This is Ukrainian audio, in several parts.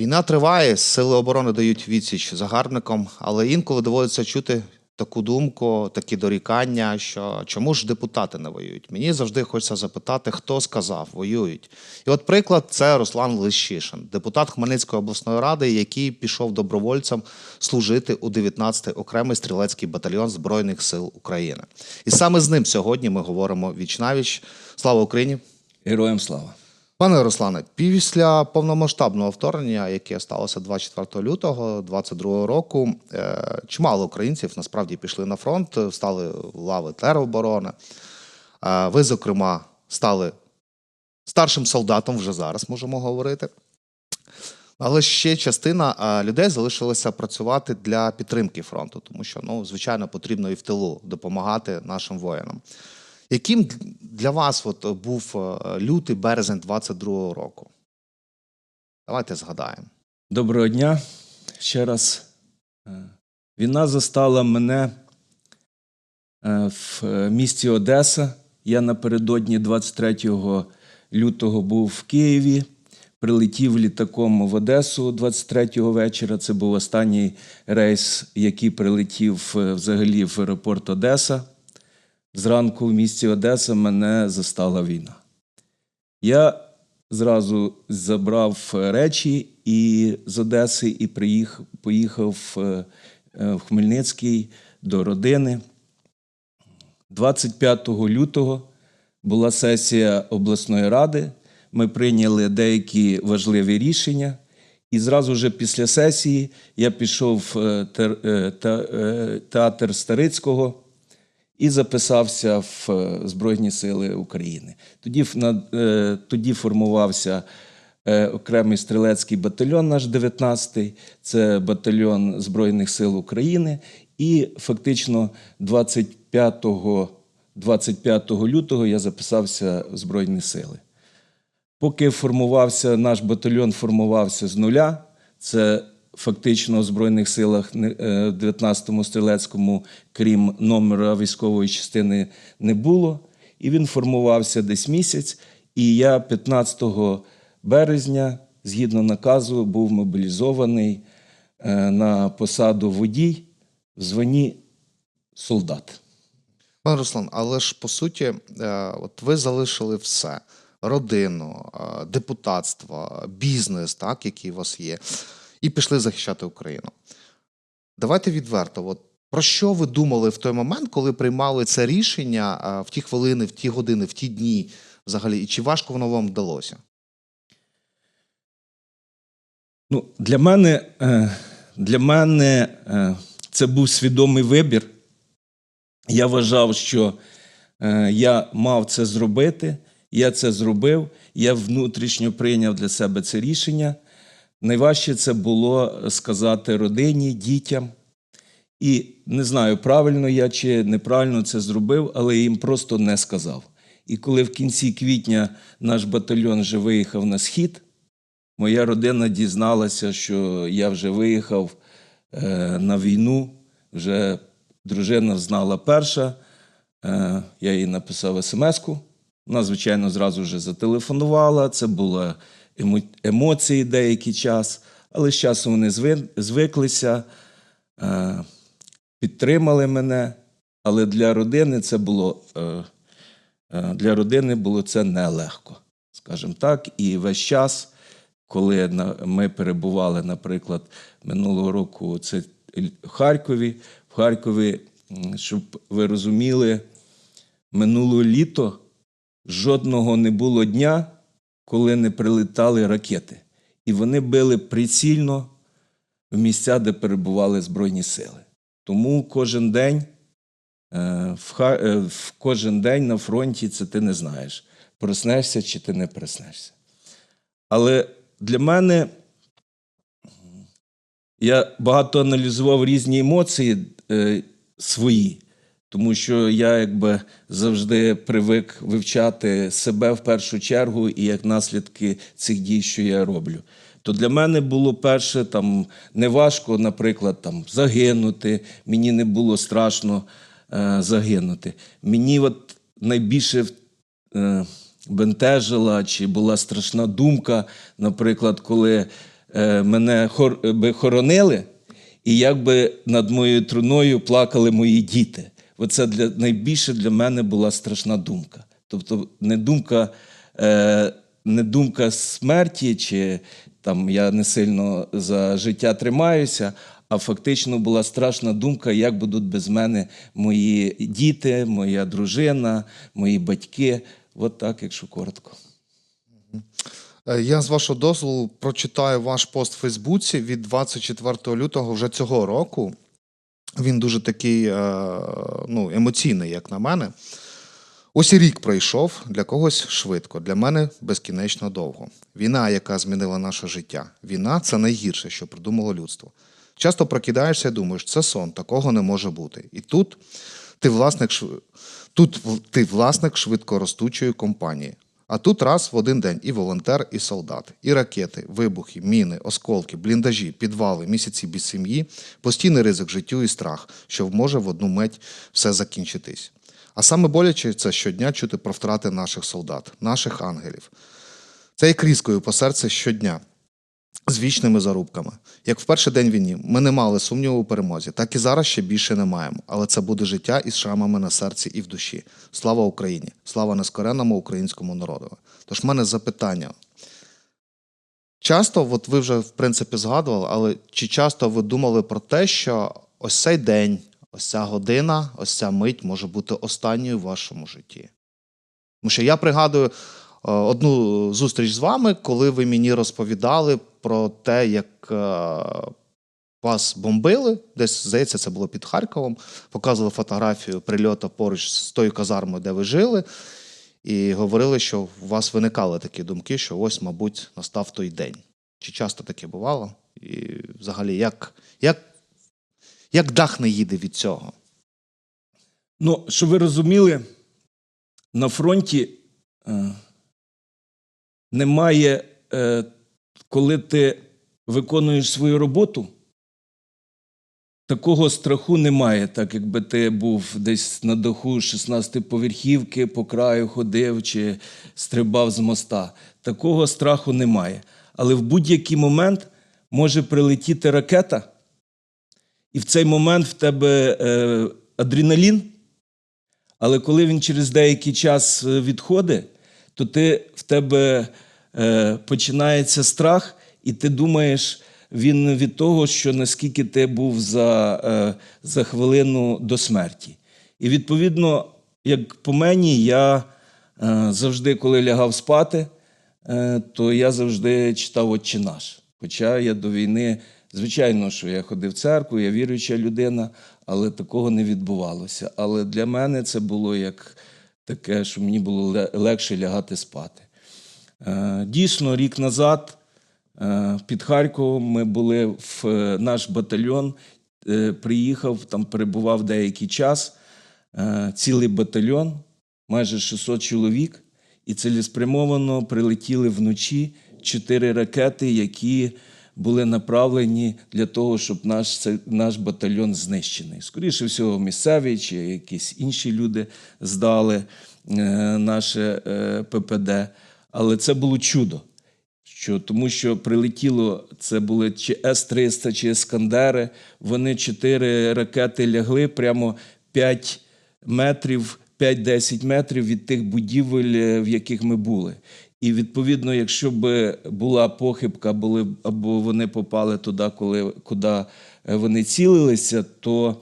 Війна триває, сили оборони дають відсіч загарбникам, але інколи доводиться чути таку думку, такі дорікання, що чому ж депутати не воюють? Мені завжди хочеться запитати, хто сказав, воюють. І от приклад це Руслан Лищишин, депутат Хмельницької обласної ради, який пішов добровольцем служити у 19-й окремий стрілецький батальйон Збройних сил України. І саме з ним сьогодні ми говоримо віч навіч. Слава Україні! Героям слава. Пане Руслане, після повномасштабного вторгнення, яке сталося 24 лютого 2022 року, е, чимало українців насправді пішли на фронт, стали в лави тероборони. Е, Ви, зокрема, стали старшим солдатом вже зараз, можемо говорити. Але ще частина е, людей залишилася працювати для підтримки фронту, тому що, ну, звичайно, потрібно і в тилу допомагати нашим воїнам. Яким для вас от був е, лютий березень 22-го року? Давайте згадаємо. Доброго дня. Ще раз. Е, Війна застала мене е, в е, місті Одеса. Я напередодні 23 лютого був в Києві. Прилетів літаком в Одесу 23-го вечора. Це був останній рейс, який прилетів е, взагалі в аеропорт Одеса. Зранку в місті Одеса мене застала війна. Я зразу забрав е, речі і з Одеси і приїхав, поїхав е, е, в Хмельницький до родини. 25 лютого була сесія обласної ради. Ми прийняли деякі важливі рішення. І зразу вже після сесії я пішов в театр Старицького і записався в е, Збройні Сили України. Тоді, е, тоді формувався е, окремий стрілецький батальйон, наш 19-й, це батальйон Збройних сил України. І фактично 25, 25 лютого я записався в Збройні Сили. Поки формувався наш батальйон, формувався з нуля. Це фактично в Збройних силах е, в 19-му стрілецькому, крім номера військової частини, не було. І він формувався десь місяць. І я 15 березня, згідно наказу, був мобілізований е, на посаду водій в званні солдат. Пане Руслан, але ж по суті, е, от ви залишили все: родину, е, депутатство, бізнес, так, який у вас є, і пішли захищати Україну. Давайте відверто. От про що ви думали в той момент, коли приймали це рішення в ті хвилини, в ті години, в ті дні взагалі? І чи важко воно вам вдалося? Ну, для мене, е, для мене е, це був свідомий вибір. Я вважав, що е, я мав це зробити. Я це зробив. Я внутрішньо прийняв для себе це рішення. Найважче це було сказати родині, дітям. І не знаю, правильно я чи неправильно це зробив, але їм просто не сказав. І коли в кінці квітня наш батальйон вже виїхав на схід, моя родина дізналася, що я вже виїхав е, на війну. Вже дружина знала перша. Е, я їй написав смс-ку. Вона, звичайно, зразу вже зателефонувала. Це емо- емоції деякий час, але з часом вони звиклися, е, підтримали мене. Але для родини це було е, е, для родини було це нелегко, скажімо так. І весь час, коли ми перебували, наприклад, минулого року, це в Харкові. В Харкові, щоб ви розуміли, минулого літо жодного не було дня, коли не прилітали ракети. І вони били прицільно в місця, де перебували Збройні сили. Тому кожен день, е, е, в кожен день на фронті це ти не знаєш, проснешся чи ти не проснешся. Але для мене я багато аналізував різні емоції е, свої, тому що я якби завжди привик вивчати себе в першу чергу і як наслідки цих дій, що я роблю. То для мене було перше там неважко, наприклад, там загинути. Мені не було страшно е, загинути. Мені от найбільше е, бентежила чи була страшна думка, наприклад, коли е, мене хор, би хоронили, і як би над моєю труною плакали мої діти. Оце для, найбільше для мене була страшна думка. Тобто не думка, е, не думка смерті, чи там я не сильно за життя тримаюся, а фактично була страшна думка, як будуть без мене мої діти, моя дружина, мої батьки. От так, якщо коротко. Е, Я з вашого дозволу прочитаю ваш пост в Фейсбуці від 24 лютого вже цього року. Він дуже такий е, ну, емоційний, як на мене. Ось і рік пройшов для когось швидко, для мене безкінечно довго. Війна, яка змінила наше життя. Війна це найгірше, що придумало людство. Часто прокидаєшся і думаєш, це сон, такого не може бути. І тут ти власник, тут ти власник швидкоростучої компанії. А тут раз в один день і волонтер, і солдат, і ракети, вибухи, міни, осколки, бліндажі, підвали, місяці без сім'ї, постійний ризик життю і страх, що може в одну мить все закінчитись. А саме боляче це щодня чути про втрати наших солдат, наших ангелів. Це як різкою по серце щодня з вічними зарубками. Як в перший день війни ми не мали сумніву у перемозі, так і зараз ще більше не маємо. Але це буде життя із шрамами на серці і в душі. Слава Україні! Слава нескоренному українському народу. Тож в мене запитання. Часто, от ви вже в принципі згадували, але чи часто ви думали про те, що ось цей день, ось ця година, ось ця мить може бути останньою в вашому житті? Тому що я пригадую е, одну зустріч з вами, коли ви мені розповідали про те, як е, вас бомбили, десь, здається, це було під Харковом, показували фотографію прильоту поруч з тою казармою, де ви жили, і говорили, що у вас виникали такі думки, що ось, мабуть, настав той день. Чи часто таке бувало? І взагалі, як, як, як дах не їде від цього? Ну, щоб ви розуміли, на фронті е, немає, е, коли ти виконуєш свою роботу, такого страху немає, так якби ти був десь на даху 16-поверхівки, по краю ходив чи стрибав з моста. Такого страху немає. Але в будь-який момент може прилетіти ракета, і в цей момент в тебе е, адреналін. Але коли він через деякий час е, відходить, то ти в тебе починається страх, і ти думаєш, він від того, що наскільки ти був за, е, за хвилину до смерті. І відповідно, як по мені, я е, завжди, коли лягав спати, е, то я завжди читав «Отче наш. Хоча я до війни, звичайно, що я ходив в церкву, я віруюча людина, але такого не відбувалося. Але для мене це було як таке, що мені було легше лягати спати. Е, Дійсно, рік назад е, під Харковом ми були в е, наш батальйон, приїхав, там перебував деякий час, цілий батальйон, майже 600 чоловік, і цілеспрямовано прилетіли вночі чотири ракети, які були направлені для того, щоб наш, наш батальйон знищений. Скоріше всього, місцеві чи якісь інші люди здали наше ППД. Але це було чудо. Що, тому що прилетіло, це були чи С-300, чи Ескандери. Вони чотири ракети лягли прямо 5 метрів, 5-10 метрів від тих будівель, е, в яких ми були. І відповідно, якщо б була похибка, були, або вони попали туди, коли, куди е, вони цілилися, то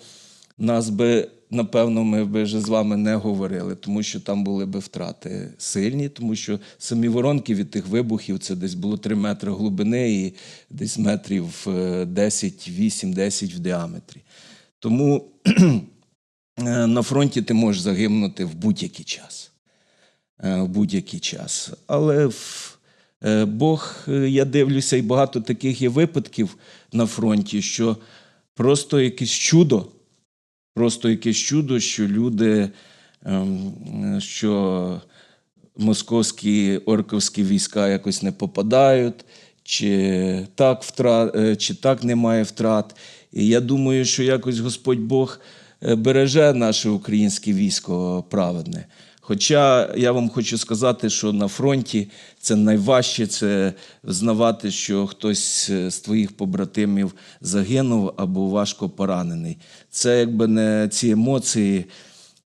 нас би, напевно, ми б вже з вами не говорили, тому що там були б втрати сильні, тому що самі воронки від тих вибухів це десь було 3 метри глибини і десь метрів е, 10, 8-10 в діаметрі. Тому е, на фронті ти можеш загинути в будь-який час. Е, В будь-який час. Але в- е, Бог, я дивлюся, і багато таких є випадків на фронті, що просто якесь чудо, просто якесь чудо, що люди, ем, що московські орковські війська якось не попадають, чи так, втрат, е, чи так немає втрат. І я думаю, що якось Господь Бог е, береже наше українське військо праведне. Хоча я вам хочу сказати, що на фронті це найважче це взнавати, що хтось е, з твоїх побратимів загинув або важко поранений. Це якби не ці емоції,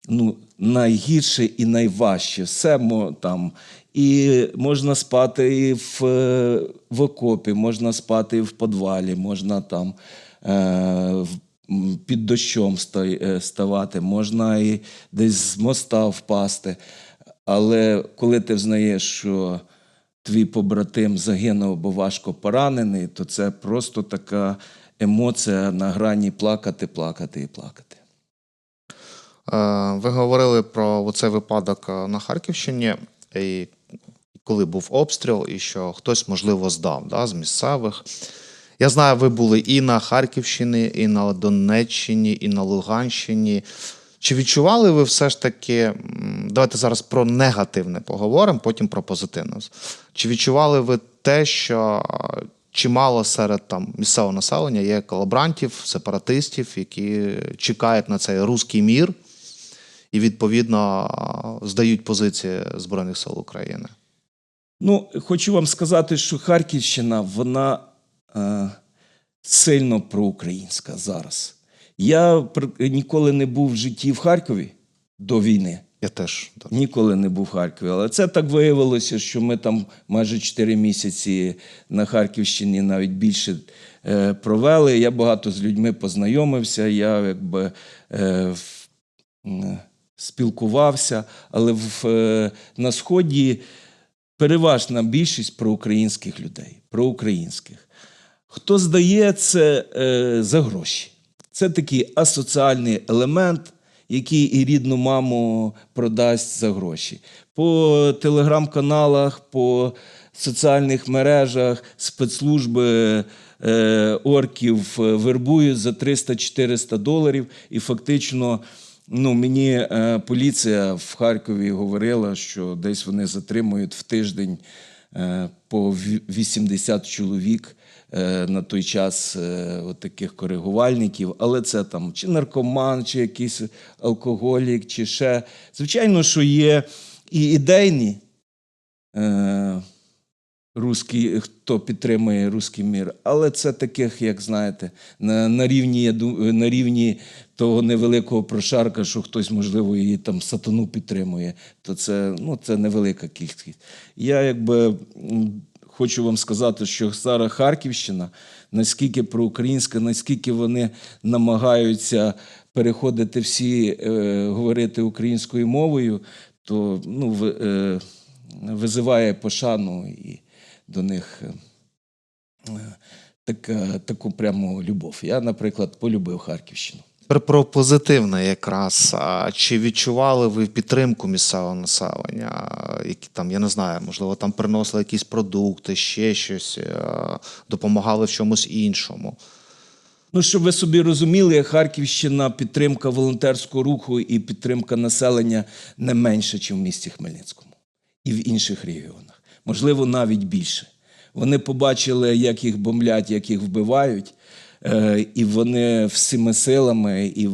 ну, найгірше і найважче. Все там. І можна спати і в, е, в окопі, можна спати і в підвалі, можна там е, в- під дощом е, ставати, можна і десь з моста впасти. Але коли ти взнаєш, що твій побратим загинув або важко поранений, то це просто така емоція на грані плакати, плакати і плакати. Е, Ви говорили про цей випадок е, на Харківщині, і коли був обстріл, і що хтось, можливо, здав да, з місцевих. Я знаю, ви були і на Харківщині, і на Донеччині, і на Луганщині. Чи відчували ви все ж таки, давайте зараз про негативне поговоримо, потім про позитивне. Чи відчували ви те, що чимало серед там місцевого населення є колаборантів, сепаратистів, які чекають на цей руський мір і відповідно здають позиції Збройних сил України? Ну, хочу вам сказати, що Харківщина, вона сильно проукраїнська зараз. Я ніколи не був в житті в Харкові до війни. Я теж так. Ніколи не був в Харкові. Але це так виявилося, що ми там майже 4 місяці на Харківщині навіть більше е, провели. Я багато з людьми познайомився. Я якби е, в- м, спілкувався, але в, е, на Сході переважна більшість проукраїнських людей. Проукраїнських. Хто здає це е, за гроші? Це такий асоціальний елемент, який і рідну маму продасть за гроші. По телеграм-каналах, по соціальних мережах спецслужби е, орків е, вербують за 300-400 доларів, і фактично. Ну, мені е, поліція в Харкові говорила, що десь вони затримують в тиждень по ві- 80 чоловік на той час е, от таких коригувальників. Але це там чи наркоман, чи якийсь алкоголік, чи ще. Звичайно, що є і ідейні. Е, Руський, хто підтримує руський мір, але це таких, як знаєте, на, на, рівні, на рівні того невеликого прошарка, що хтось, можливо, її там сатану підтримує, то це, ну, це невелика кількість. Я якби хочу вам сказати, що зараз Харківщина, наскільки проукраїнська, наскільки вони намагаються переходити всі, е, говорити українською мовою, то ну, в, е, визиває пошану і до них е, е, таку пряму любов. Я, наприклад, полюбив Харківщину. Тепер про позитивне якраз. Чи відчували ви підтримку місцевого населення? Які там, я не знаю, можливо, там приносили якісь продукти, ще щось, е, допомагали в чомусь іншому. Ну, щоб ви собі розуміли, Харківщина підтримка волонтерського руху і підтримка населення не менше, ніж в місті Хмельницькому і в інших регіонах. Можливо, навіть більше. Вони побачили, як їх бомблять, як їх вбивають, і вони всіми силами і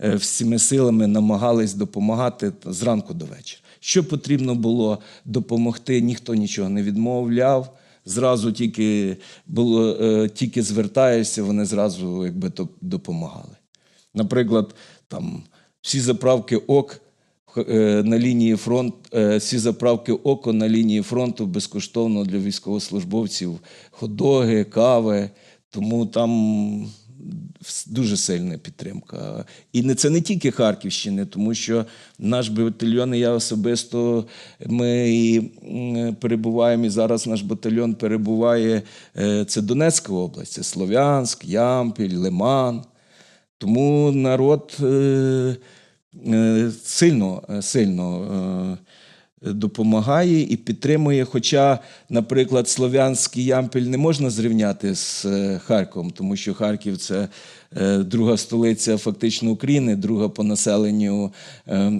е, всіми силами намагались допомагати зранку до вечора. Що потрібно було допомогти, ніхто нічого не відмовляв. Зразу тільки було е, тільки звертаєшся, вони зразу якби допомагали. Наприклад, там всі заправки ок е, на лінії фронт, е, всі заправки око на лінії фронту безкоштовно для військовослужбовців, ходоги, кави. Тому там дуже сильна підтримка. І це не тільки Харківщини, тому що наш батальйон, і я особисто, ми і, перебуваємо, і зараз наш батальйон перебуває. е, Це Донецька область, це Слов'янськ, Ямпіль, Лиман. Тому народ е, е, сильно, сильно допомагає і підтримує. Хоча, наприклад, Слов'янський Ямпіль не можна зрівняти з е, Харковом, тому що Харків це е, друга столиця фактично України, друга по населенню е,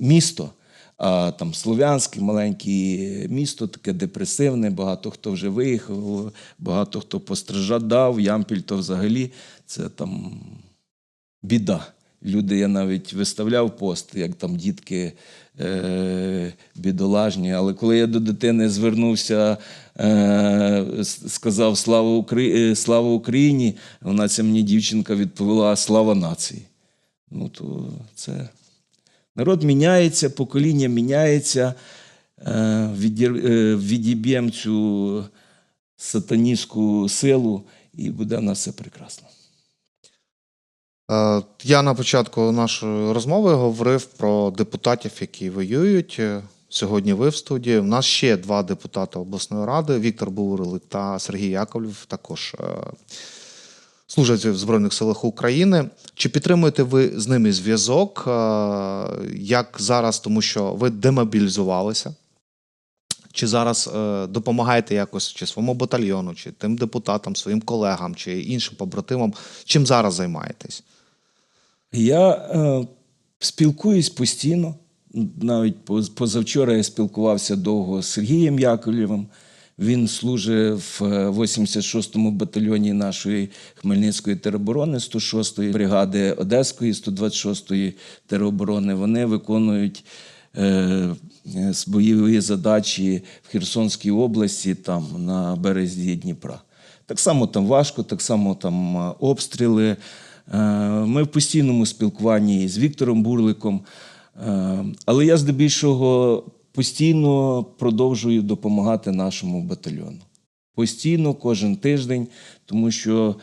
місто. А там Слов'янське маленьке місто, таке депресивне, багато хто вже виїхав, багато хто постраждав. Ямпіль то взагалі це там біда. Люди, я навіть виставляв пост, як там дітки е, бідолажні. Але коли я до дитини звернувся, е, сказав слава, Украї... е, слава Україні, вона ця мені дівчинка відповіла Слава нації. Ну, то це народ міняється, покоління міняється. Е, відір- е, Відіб'ємо цю сатаністську силу, і буде в нас все прекрасно. Е, Я на початку нашої розмови говорив про депутатів, які воюють. Сьогодні ви в студії. У нас ще два депутати обласної ради: Віктор Бурлик та Сергій Яковлів також е, служать в Збройних силах України. Чи підтримуєте ви з ними зв'язок? Е, Як зараз, тому що ви демобілізувалися? Чи зараз допомагаєте якось чи своєму батальйону, чи тим депутатам, своїм колегам, чи іншим побратимам? Чим зараз займаєтесь? Я е, спілкуюсь постійно. Навіть поз- позавчора я спілкувався довго з Сергієм Яковлєвим. Він служить в е, 86-му батальйоні нашої Хмельницької тероборони, 106-ї бригади Одеської, 126-ї тероборони. Вони виконують е, е, бойові задачі в Херсонській області, там на березі Дніпра. Так само там важко, так само там е, обстріли. Е, Ми в постійному спілкуванні з Віктором Бурликом. Е, Але я здебільшого постійно продовжую допомагати нашому батальйону. Постійно, кожен тиждень, тому що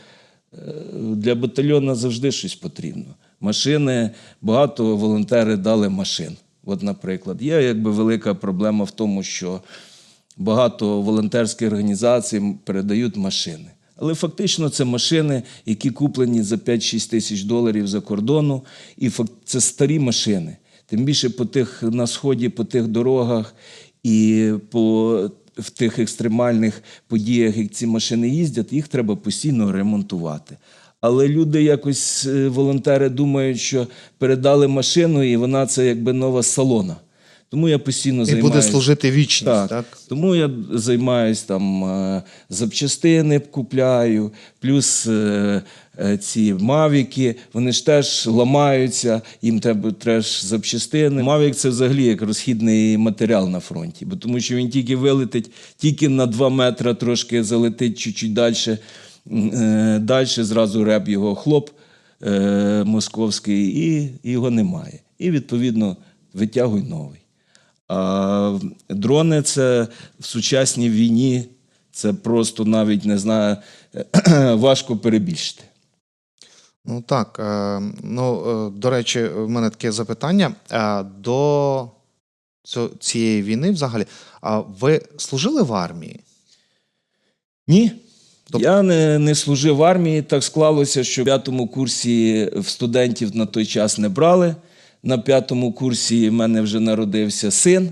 е, для батальйону завжди щось потрібно. Машини, багато волонтери дали машин. От, наприклад, є якби велика проблема в тому, що багато волонтерських організацій передають машини. Але фактично це машини, які куплені за 5-6 тисяч доларів за кордону, і це старі машини. Тим більше по тих на сході, по тих дорогах і по в тих екстремальних подіях, як ці машини їздять, їх треба постійно ремонтувати. Але люди якось е, волонтери думають, що передали машину, і вона це якби нова салона. Тому я постійно І займаюся. буде служити вічність, Так. так? Тому я займаюся там е, запчастини купляю, плюс е, е, ці мавіки, вони ж теж ламаються, їм треба теж запчастини. Мавік це взагалі як розхідний матеріал на фронті, бо тому що він тільки вилетить, тільки на 2 метри трошки залетить чуть-чуть далі. Далі зразу реп його хлоп московський, і, і його немає. І відповідно витягуй новий. Дрони це в сучасній війні, це просто навіть не знаю, важко перебільшити. Ну так. Е, ну, е, до речі, в мене таке запитання. Е, до цієї війни, взагалі, а ви служили в армії? Ні. Тоб- Я не, не служив в армії. Так склалося, що в п'ятому курсі в студентів на той час не брали. На п'ятому курсі в мене вже народився син.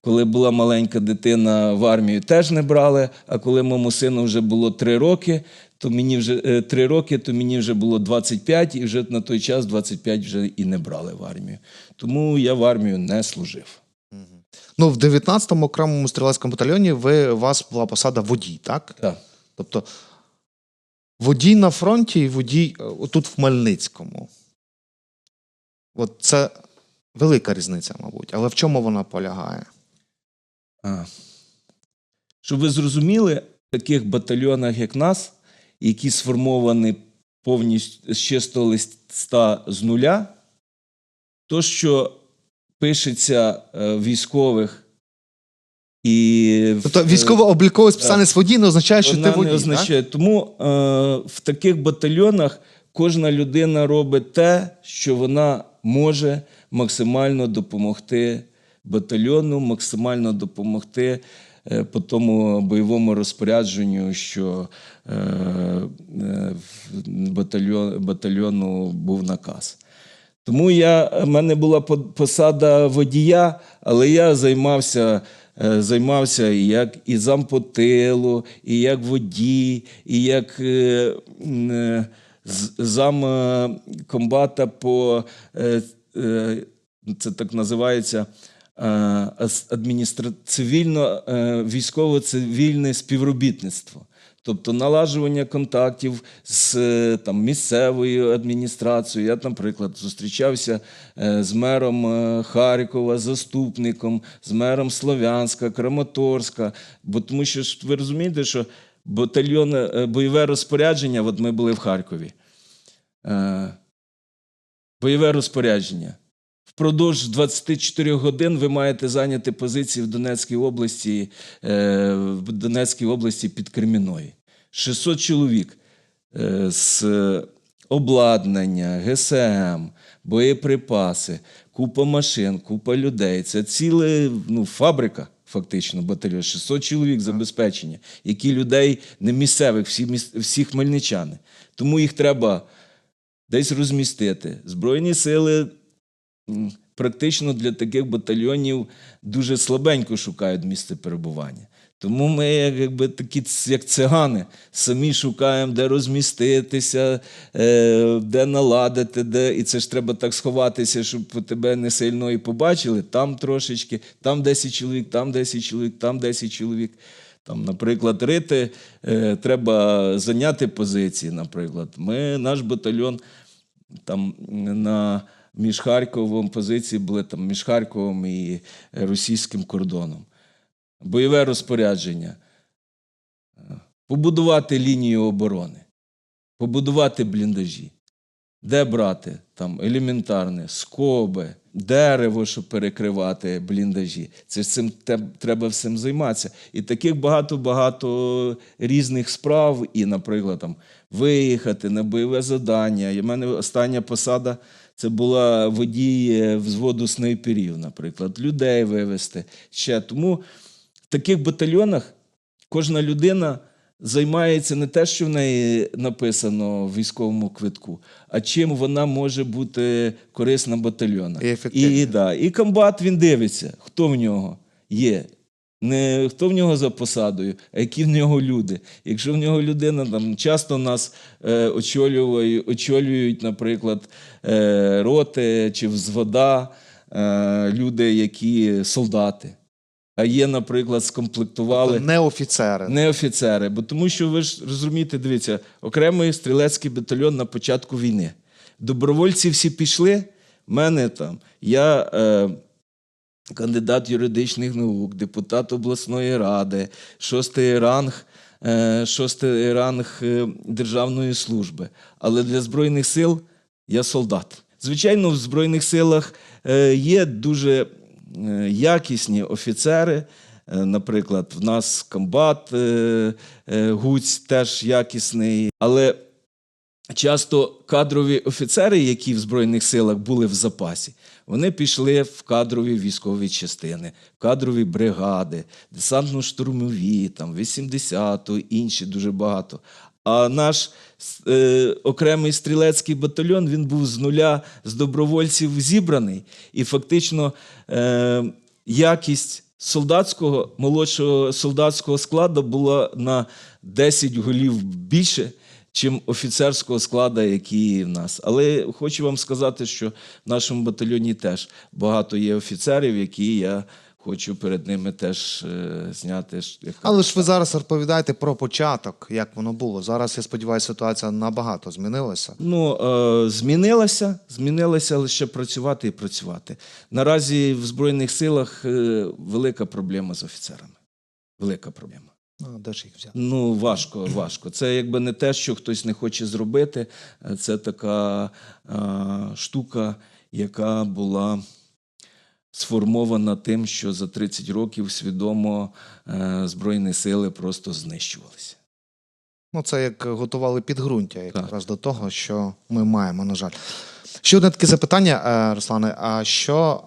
Коли була маленька дитина, в армію теж не брали. А коли моєму сину вже було три роки, то мені вже е, три роки, то мені вже було 25, і вже на той час 25 вже і не брали в армію. Тому я в армію не служив. Ну, в 19-му окремому стрілецькому батальйоні ви, у вас була посада водій, так? Так. Тобто водій на фронті і водій е, тут в Хмельницькому. От це велика різниця, мабуть. Але в чому вона полягає? А. Щоб ви зрозуміли, в таких батальйонах, як нас, які сформовані повністю з чистого листа з нуля, то, що пишеться е, військових і Тобто військово-облікове спеціальність водій не означає, що ти водій. не означає. Тому е, в таких батальйонах кожна людина робить те, що вона може максимально допомогти батальйону, максимально допомогти е, по тому бойовому розпорядженню, що е, е, батальйон, батальйону був наказ. Тому я, в мене була посада водія, але я займався, займався як і зампотилу, і як водій, і як м, е, по е, е, це так називається адміністра... цивільно, військово-цивільне співробітництво. Тобто налагоджування контактів з там, місцевою адміністрацією. Я, наприклад, зустрічався з мером Харкова, заступником, з мером Слов'янська, Краматорська. Бо тому що ви розумієте, що батальйон, е, бойове розпорядження, от ми були в Харкові. Е, бойове розпорядження. Впродовж 24 годин ви маєте зайняти позиції в Донецькій області, е, в Донецькій області під Креміною. 600 чоловік з обладнання, ГСМ, боєприпаси, купа машин, купа людей. Це ціла ну, фабрика, фактично, батальйон. 600 чоловік забезпечення, які людей не місцевих, всі, всі хмельничани. Тому їх треба десь розмістити. Збройні сили практично для таких батальйонів дуже слабенько шукають місце перебування. Тому ми, якби такі як цигани, самі шукаємо, де розміститися, е, де наладити, де. І це ж треба так сховатися, щоб тебе не сильно і побачили. Там трошечки, там 10 чоловік, там 10 чоловік, там 10 чоловік. Там, наприклад, рити, е, треба зайняти позиції. Наприклад, ми, наш батальйон там на між Харковом позиції були там між Харковом і російським кордоном. Бойове розпорядження. Побудувати лінію оборони, побудувати бліндажі. Де брати? Там елементарне, скоби, дерево, щоб перекривати бліндажі. Це цим треба всім займатися. І таких багато-багато різних справ. І, наприклад, там виїхати на бойове завдання. І в мене остання посада це була водій взводу снайперів, наприклад, людей вивезти. Ще тому таких батальйонах кожна людина займається не те, що в неї написано в військовому квитку, а чим вона може бути корисна батальйону. І. І, да, і комбат він дивиться, хто в нього є. Не хто в нього за посадою, а які в нього люди. Якщо в нього людина, там часто нас е, очолюють, очолюють, наприклад, е, роти чи взвода, е, люди, які солдати. А є, наприклад, скомплектували. Тобто не офіцери. Не офіцери, бо тому що ви ж розумієте, дивіться, окремий стрілецький батальйон на початку війни. Добровольці всі пішли. В мене там я е, кандидат юридичних наук, депутат обласної ради, шостий ранг, е, шостий ранг е, державної служби. Але для Збройних сил я солдат. Звичайно, в Збройних силах е, є дуже якісні офіцери. Е, Наприклад, в нас комбат е, е, Гуць теж якісний, але часто кадрові офіцери, які в Збройних силах були в запасі, вони пішли в кадрові військові частини, в кадрові бригади, десантно-штурмові, там 80-ту, інші дуже багато. А наш е, окремий стрілецький батальйон він був з нуля з добровольців зібраний, і фактично е, якість солдатського молодшого солдатського складу була на 10 голів більше, чим офіцерського складу, який в нас. Але хочу вам сказати, що в нашому батальйоні теж багато є офіцерів, які я хочу перед ними теж е, зняти. ж, як Але ж ви зараз розповідаєте про початок, як воно було. Зараз, я сподіваюся, ситуація набагато змінилася. Ну, е, змінилася, змінилася лише працювати і працювати. Наразі в Збройних силах е, велика проблема з офіцерами. Велика проблема. А, де ж їх взяти? Ну, важко, важко. Це якби не те, що хтось не хоче зробити. Це така е, штука, яка була сформована тим, що за 30 років свідомо е, Збройні сили просто знищувалися. Ну, це як готували підґрунтя Так. якраз до того, що ми маємо, на жаль. Ще одне таке запитання, е, Руслане: а що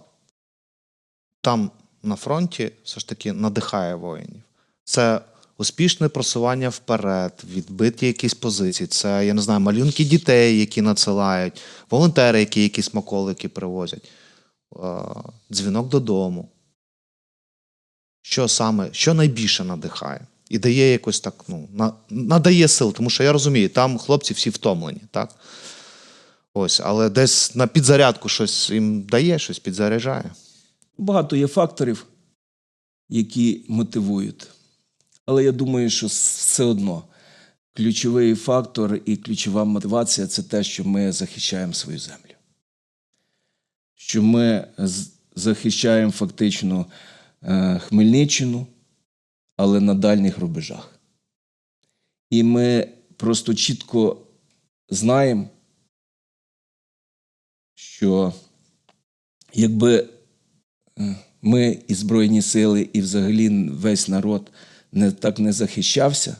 там на фронті все ж таки надихає воїнів? Це успішне просування вперед, відбиті якісь позиції, це, я не знаю, малюнки дітей, які надсилають, волонтери, які якісь смаколики привозять, дзвінок додому. Що саме, що найбільше надихає? І дає якось так, ну, на, надає сил, тому що я розумію, там хлопці всі втомлені, так? Ось, але десь на підзарядку щось їм дає, щось підзаряджає. Багато є факторів, які мотивують. Але я думаю, що все одно ключовий фактор і ключова мотивація це те, що ми захищаємо свою землю. Що ми захищаємо фактично е, Хмельниччину, але на дальніх рубежах. І ми просто чітко знаємо, що якби е, ми і Збройні сили, і взагалі весь народ не так не захищався,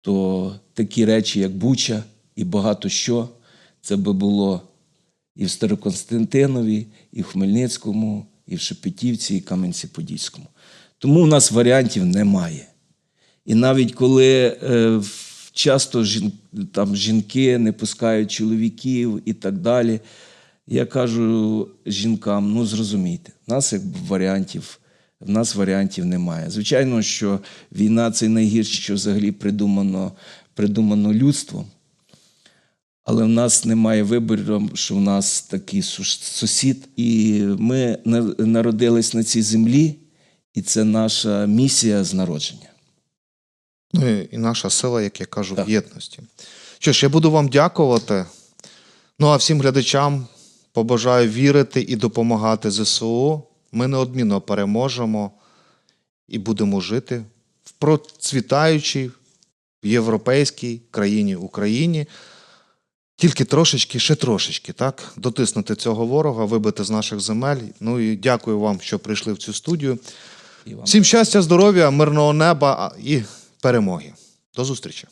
то такі речі, як Буча і багато що, це би було і в Староконстантинові, і в Хмельницькому, і в Шепетівці, і Кам'янці-Подільському. Тому в нас варіантів немає. І навіть коли е, часто там, жінки не пускають чоловіків і так далі, я кажу жінкам: ну зрозумійте, в нас як варіантів, в нас варіантів немає. Звичайно, що війна це найгірше, що взагалі придумано, придумано людством. Але в нас немає вибору, що в нас такий сусід, і ми на- народились на цій землі, і це наша місія з народження. Ну і- наша сила, як я кажу, Так. в єдності. Що ж, я буду вам дякувати. Ну а всім глядачам побажаю вірити і допомагати ЗСУ. Ми неодмінно переможемо і будемо жити в процвітаючій європейській країні Україні. Тільки трошечки, ще трошечки, так, дотиснути цього ворога, вибити з наших земель. Ну і дякую вам, що прийшли в цю студію. І Всім щастя, здоров'я, мирного неба і перемоги. До зустрічі.